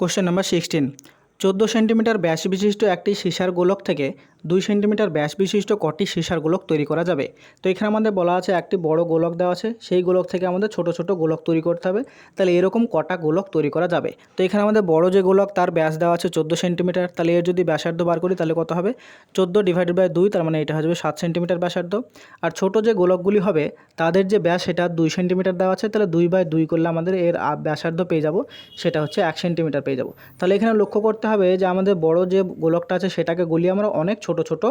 Question number sixteen চোদ্দ centimetre ব্যাস বিশিষ্ট একটি সীসার গোলক থেকে দুই সেন্টিমিটার ব্যাস বিশিষ্ট কটি সীসার গোলক তৈরি করা যাবে। তো এখানে আমাদের বলা আছে একটি বড় গোলক দেওয়া আছে। সেই গোলক থেকে আমাদের ছোট ছোট গোলক তৈরি করতে হবে। তাহলে এরকম কটা গোলক তৈরি করা যাবে। তো এখানে আমাদের বড় যে গোলক তার ব্যাস দেওয়া আছে চোদ্দ সেন্টিমিটার। তাহলে এর যদি ব্যাসার্ধ বার করি তাহলে কত হবে? চোদ্দ ডিভাইডেড বাই দুই, তার মানে এটা হয়ে যাবে সাত সেন্টিমিটার ব্যাসার্ধ। আর ছোট যে গোলকগুলি হবে, তাদের যে ব্যাস সেটা দুই সেন্টিমিটার দেওয়া আছে। তাহলে দুই বাই দুই করলে আমাদের এর ব্যাসার্ধ পেয়ে যাব। সেটা হচ্ছে এক সেন্টিমিটার পেয়ে যাব। তাহলে এখানে লক্ষ্য করতে হবে যে আমাদের বড় যে গোলকটা আছে সেটাকে গলিয়ে আমরা অনেক ছোট ছোট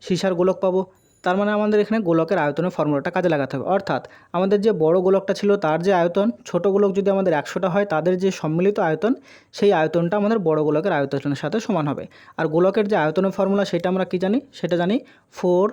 সীসার গোলক পাবো। তার মানে আমাদের এখানে গোলকের আয়তনের ফর্মুলাটা কাজে লাগাতে হবে। অর্থাৎ আমাদের যে বড় গোলকটা ছিল, তার যে আয়তন, ছোট গোলক যদি আমাদের একশোটা হয়, তাদের যে সম্মিলিত আয়তন, সেই আয়তনটা আমাদের বড় গোলকের আয়তনের সাথে সমান হবে। আর গোলকের যে আয়তনের ফর্মুলা, সেটা আমরা কি জানি? সেটা জানি four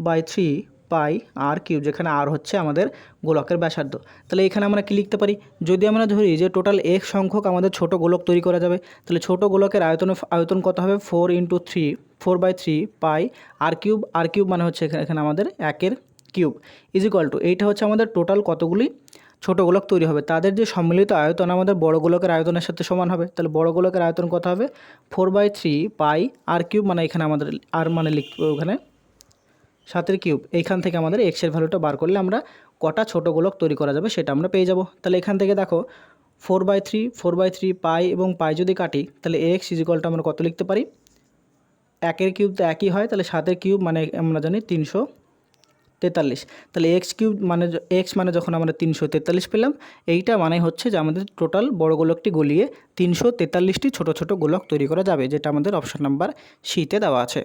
by three pi r cube যেখানে আর হচ্ছে আমাদের গোলকের ব্যাসার্ধ। তাহলে এখানে আমরা কি লিখতে পারি? যদি আমরা ধরি যে টোটাল এক সংখ্যক আমাদের ছোট গোলক তৈরি করা যাবে, তাহলে ছোট গোলকের আয়তন আয়তন কত হবে? Four into three four by three pi r cube r cube মানে হচ্ছে এখানে আমাদের একের কিউব। ইজ ইকুয়াল টু এইটা হচ্ছে আমাদের টোটাল কতগুলি ছোট গোলক তৈরি হবে? তাদের যে সম্মিলিত আয়তন আমাদের বড় গোলকের আয়তনের সাথে সমান হবে। তাহলে বড় গোলকের আয়তন কত হবে? Four by three pi r cube মানে এখানে আমাদের আর মানে লিখব ওখানে। সাতের কিউব। এইখান থেকে আমাদের এক্সের ভ্যালুটা বার করলে আমরা কটা ছোটো গোলক তৈরি করা যাবে সেটা আমরা পেয়ে যাব। তাহলে এখান থেকে দেখো four by three four by three pi এবং পাই যদি কাটি, তাহলে এক্স ইজিকলটা আমরা কত লিখতে পারি? একের কিউব তো একই হয়, তাহলে সাতের কিউব মানে আমরা জানি তিনশো তেতাল্লিশ। তাহলে এক্স কিউব মানে এক্স মানে যখন আমরা তিনশো তেতাল্লিশ পেলাম, এইটা মানে হচ্ছে যে আমাদের টোটাল বড় গোলকটি গলিয়ে তিনশো তেতাল্লিশটি ছোটো ছোটো গোলক তৈরি করা যাবে, যেটা আমাদের অপশন নাম্বার সিতে দেওয়া আছে।